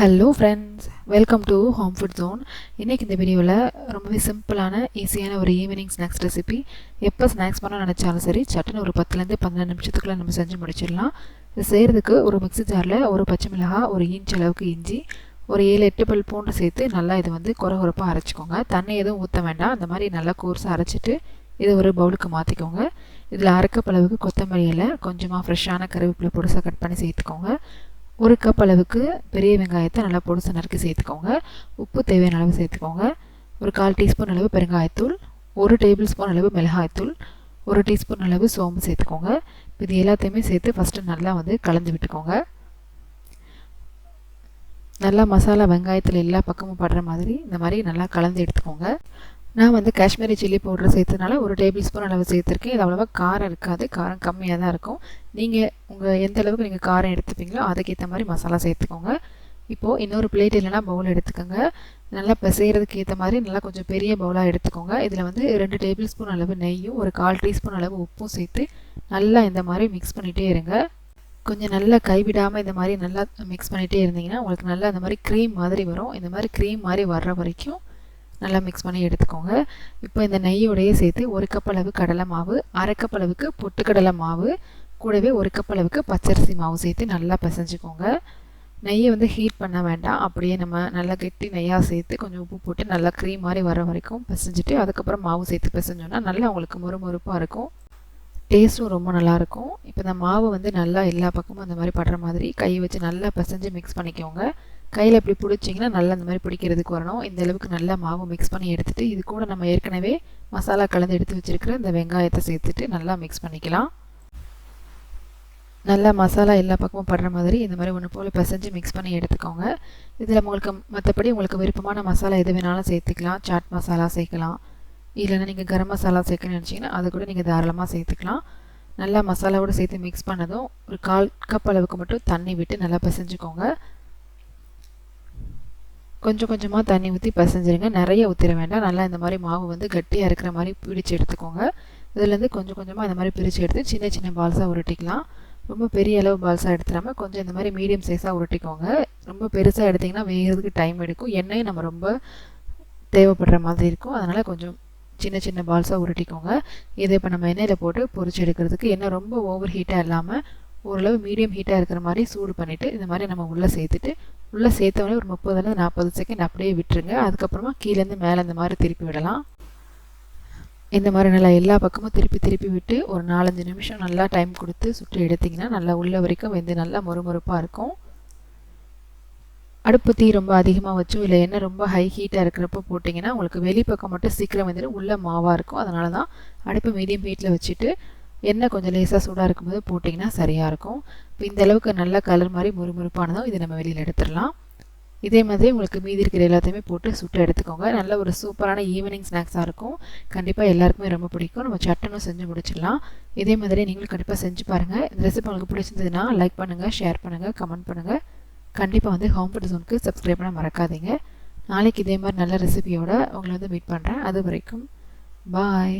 Hello friends welcome to home food zone இன்றைக்கி இந்த வீடியோவில் ரொம்பவே சிம்பிளான ஈஸியான ஒரு ஈவினிங் ஸ்நாக்ஸ் ரெசிபி எப்போ ஸ்நாக்ஸ் பண்ண நினச்சாலும் சரி சட்டுன்னு ஒரு பத்துலேருந்து பன்னெண்டு நிமிஷத்துக்குள்ளே நம்ம செஞ்சு முடிச்சிடலாம். இது செய்கிறதுக்கு ஒரு மிக்ஸி ஜாரில் ஒரு பச்சை மிளகாய் ஒரு இன்ச் அளவுக்கு இஞ்சி ஒரு ஏழு எட்டு பல் பூண்டு சேர்த்து நல்லா இது வந்து குறை குறைப்பாக அரைச்சிக்கோங்க. தண்ணி எதுவும் ஊற்ற வேண்டாம். அந்த மாதிரி நல்லா கோர்ஸாக அரைச்சிட்டு இதை ஒரு பவுலுக்கு மாற்றிக்கோங்க இதில் அரைக்கப்பளவுக்கு கொத்தமல்லி இலை கொஞ்சமாக ஃப்ரெஷ்ஷான கருவேப்பிலை பொடிசாக கட் பண்ணி சேர்த்துக்கோங்க. ஒரு கப் அளவுக்கு பெரிய வெங்காயத்தை நல்லா பொடிசு நறுக்கி சேர்த்துக்கோங்க. உப்பு தேவையான அளவு சேர்த்துக்கோங்க. ஒரு கால் டீஸ்பூன் அளவு பெருங்காயத்தூள் ஒரு டேபிள் ஸ்பூன் அளவு மிளகாய்த்தூள் ஒரு டீஸ்பூன் அளவு சோம்பு சேர்த்துக்கோங்க. இது எல்லாத்தையுமே சேர்த்து ஃபஸ்ட்டு நல்லா வந்து கலந்து விட்டுக்கோங்க. நல்லா மசாலா வெங்காயத்தில் எல்லா பக்கமும் படுற மாதிரி இந்த மாதிரி நல்லா கலந்து எடுத்துக்கோங்க. நான் வந்து காஷ்மீரி சில்லி பவுடர் சேர்த்ததுனால ஒரு டேபிள் ஸ்பூன் அளவு சேர்த்துருக்கேன். இது அவ்வளோவா காரம் இருக்காது. காரம் கம்மியாக தான் இருக்கும். நீங்கள் உங்கள் எந்த அளவுக்கு நீங்கள் காரம் எடுத்துப்பீங்களோ அதுக்கேற்ற மாதிரி மசாலா சேர்த்துக்கோங்க. இப்போது இன்னொரு பிளேட் இல்லைனா பவுல் எடுத்துக்கோங்க. நல்லா பிசைகிறதுக்கு ஏற்ற மாதிரி நல்லா கொஞ்சம் பெரிய பவுலாக எடுத்துக்கோங்க. இதில் வந்து ரெண்டு டேபிள் ஸ்பூன் அளவு நெய்யும் ஒரு கால் டீஸ்பூன் அளவு உப்பும் சேர்த்து நல்லா இந்த மாதிரி மிக்ஸ் பண்ணிகிட்டே இருங்க. கொஞ்சம் நல்லா கைவிடாமல் இந்த மாதிரி நல்லா மிக்ஸ் பண்ணிகிட்டே இருந்தீங்கன்னா உங்களுக்கு நல்லா இந்த மாதிரி க்ரீம் மாதிரி வரும். இந்த மாதிரி க்ரீம் மாதிரி வர்ற வரைக்கும் நல்லா மிக்ஸ் பண்ணி எடுத்துக்கோங்க. இப்போ இந்த நெய்யோடையே சேர்த்து ஒரு கப் அளவு கடலை மாவு அரை கப் அளவுக்கு பொட்டுக்கடலை மாவு கூடவே ஒரு கப் அளவுக்கு பச்சரிசி மாவு சேர்த்து நல்லா பிசைஞ்சுக்கோங்க. நெய்யை வந்து ஹீட் பண்ண வேண்டாம். அப்படியே நம்ம நல்லா கெட்டி நெய்யாக சேர்த்து கொஞ்சம் உப்பு போட்டு நல்லா க்ரீம் மாதிரி வர வரைக்கும் பிசைஞ்சிட்டு அதுக்கப்புறம் மாவு சேர்த்து பிசைஞ்சோன்னா நல்லா உங்களுக்கு மொறுமொறுப்பாக இருக்கும். டேஸ்ட்டும் ரொம்ப நல்லாயிருக்கும் இப்போ இந்த மாவு வந்து நல்லா எல்லா பக்கமும் அந்த மாதிரி படுற மாதிரி கை வச்சு நல்லா பிசைஞ்சு மிக்ஸ் பண்ணிக்கோங்க. கையில் இப்படி பிடிச்சிங்கன்னா நல்லா இந்த மாதிரி பிடிக்கிறதுக்கு வரணும். இந்த அளவுக்கு நல்லா மாவு மிக்ஸ் பண்ணி எடுத்துகிட்டு இது கூட நம்ம ஏற்கனவே மசாலா கலந்து எடுத்து வச்சுருக்கிற இந்த வெங்காயத்தை சேர்த்துட்டு நல்லா மிக்ஸ் பண்ணிக்கலாம். நல்லா மசாலா எல்லா பக்கமும் படுற மாதிரி இந்த மாதிரி ஒன்று போல் பிசைஞ்சு மிக்ஸ் பண்ணி எடுத்துக்கோங்க. இதில் உங்களுக்கு மற்றபடி உங்களுக்கு விருப்பமான மசாலா எது வேணாலும் சேர்த்துக்கலாம். சாட் மசாலா சேர்க்கலாம். இல்லைன்னா நீங்கள் கரம் மசாலா சேர்க்கணும்னு நினச்சிங்கன்னா அது கூட நீங்கள் தாராளமாக சேர்த்துக்கலாம். நல்லா மசாலாவோடு சேர்த்து மிக்ஸ் பண்ணதும் ஒரு கால் கப் அளவுக்கு மட்டும் தண்ணி விட்டு நல்லா பிசைஞ்சுக்கோங்க. கொஞ்சம் கொஞ்சமாக தண்ணி ஊற்றி பசைஞ்சிருங்க. நிறைய ஊற்றிட வேண்டாம். நல்லா இந்த மாதிரி மாவு வந்து கட்டியாக இருக்கிற மாதிரி பிடிச்சி எடுத்துக்கோங்க. இதுலேருந்து கொஞ்சம் கொஞ்சமாக இந்த மாதிரி பிரித்து எடுத்து சின்ன சின்ன பால்ஸாக உருட்டிக்கலாம். ரொம்ப பெரிய அளவு பால்ஸாக எடுத்துடாமல் கொஞ்சம் இந்த மாதிரி மீடியம் சைஸாக உருட்டிக்கோங்க. ரொம்ப பெருசாக எடுத்திங்கன்னா வேகிறதுக்கு டைம் எடுக்கும். எண்ணெயும் நம்ம ரொம்ப தேவைப்படுற மாதிரி இருக்கும். அதனால் கொஞ்சம் சின்ன சின்ன பால்ஸாக உருட்டிக்கோங்க. இதை இப்போ நம்ம எண்ணெயில் போட்டு பொறிச்சு எடுக்கிறதுக்கு எண்ணெய் ரொம்ப ஓவர் ஹீட்டாக இல்லாமல் ஓரளவு மீடியம் ஹீட்டாக இருக்கிற மாதிரி சூடு பண்ணிவிட்டு இந்த மாதிரி நம்ம உள்ளே சேர்த்துட்டு உள்ளே சேர்த்தவொடனே ஒரு முப்பதுலேருந்து நாற்பது செகண்ட் அப்படியே விட்டுருங்க. அதுக்கப்புறமா கீழேருந்து மேலே இந்த மாதிரி திருப்பி விடலாம். இந்த மாதிரி நல்லா எல்லா பக்கமும் திருப்பி திருப்பி விட்டு ஒரு நாலஞ்சு நிமிஷம் நல்லா டைம் கொடுத்து சுட்டு எடுத்திங்கன்னா நல்லா உள்ள வரைக்கும் வெந்து நல்லா மொறுமொறுப்பாக இருக்கும். அடுப்பு தீ ரொம்ப அதிகமாக வச்சோ இல்லை எண்ணெய் ரொம்ப ஹை ஹீட்டாக இருக்கிறப்போ போட்டிங்கன்னா உங்களுக்கு வெளிப்பக்கம் மட்டும் சீக்கிரம் வந்துட்டு உள்ளே மாவாக இருக்கும். அதனால தான் அடுப்பு மீடியம் ஹீட்டில் வச்சுட்டு எண்ணெய் கொஞ்சம் லேசாக சூடாக இருக்கும்போது போட்டிங்கன்னா சரியாக இருக்கும். இப்போ இந்த அளவுக்கு நல்ல கலர் மாதிரி முறுமுறுப்பானதும் இதை நம்ம வெளியில் எடுத்துடலாம். இதே மாதிரி உங்களுக்கு மீதி இருக்கிற எல்லாத்தையுமே போட்டு சுட்டு எடுத்துக்கோங்க. நல்ல ஒரு சூப்பரான ஈவினிங் ஸ்நாக்ஸாக இருக்கும். கண்டிப்பாக எல்லாருக்குமே ரொம்ப பிடிக்கும். நம்ம சட்டனும் செஞ்சு முடிச்சிடலாம். இதே மாதிரி நீங்களும் கண்டிப்பாக செஞ்சு பாருங்கள் இந்த ரெசிபி உங்களுக்கு பிடிச்சிருந்ததுன்னா லைக் பண்ணுங்கள் ஷேர் பண்ணுங்கள் கமெண்ட் பண்ணுங்கள் கண்டிப்பாக வந்து ஹோம் ஃபுட் ஜோனுக்கு சப்ஸ்கிரைப் பண்ண மறக்காதீங்க. நாளைக்கு இதே மாதிரி நல்ல ரெசிபியோட உங்களை வந்து மீட் பண்ணுறேன் அது வரைக்கும் பாய்